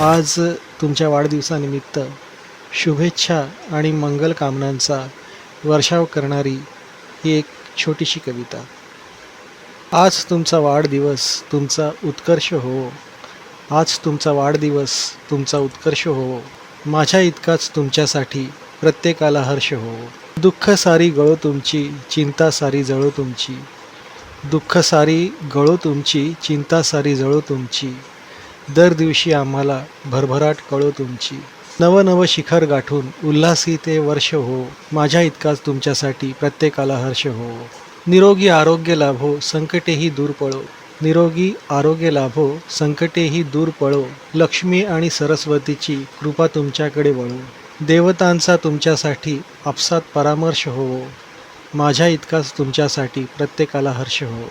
आज तुमच्या वाढदिवसानिमित्त शुभेच्छा आणि मंगल कामनांचा वर्षाव करणारी ही एक छोटीशी कविता. आज तुमचा वाढदिवस तुमचा उत्कर्ष हो आज तुमचा वाढदिवस तुमचा उत्कर्ष हो माझ्या इतकाच तुमच्यासाठी प्रत्येकाला हर्ष हो दुःख सारी गळो तुमची चिंता सारी जळो तुमची. दुःख सारी गळो तुमची चिंता सारी जळो तुमची. दर दिवशी आम्हाला भरभराट कळो तुमची. नवनव शिखर गाठून उल्हासी ते वर्ष हो. माझ्या इतकाच तुमच्यासाठी प्रत्येकाला हर्ष हो. निरोगी आरोग्य लाभो संकटेही दूर पळो. निरोगी आरोग्य लाभो संकटेही दूर पळो. लक्ष्मी आणि सरस्वतीची कृपा तुमच्याकडे वळो. देवतांचा तुमच्यासाठी आपसात परामर्श होवो माझ्या इतकाच तुमच्यासाठी प्रत्येकाला हर्ष हो.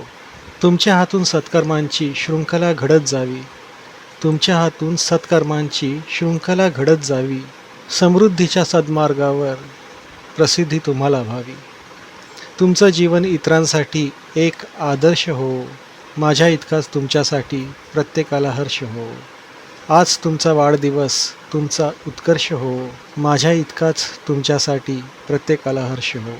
तुमच्या हातून सत्कर्मांची शृंखला घडत जावी. तुमच्या हातून सत्कर्मांची शृंखला घडत जावी. समृद्धीच्या सद्मार्गावर प्रसिद्धी तुम्हाला व्हावी. तुमचं जीवन इतरांसाठी एक आदर्श हो. माझ्या इतकाच तुमच्यासाठी प्रत्येकाला हर्ष हो. आज तुमचा वाढदिवस तुमचा उत्कर्ष हो. माझ्या इतकाच तुमच्यासाठी प्रत्येकाला हर्ष हो.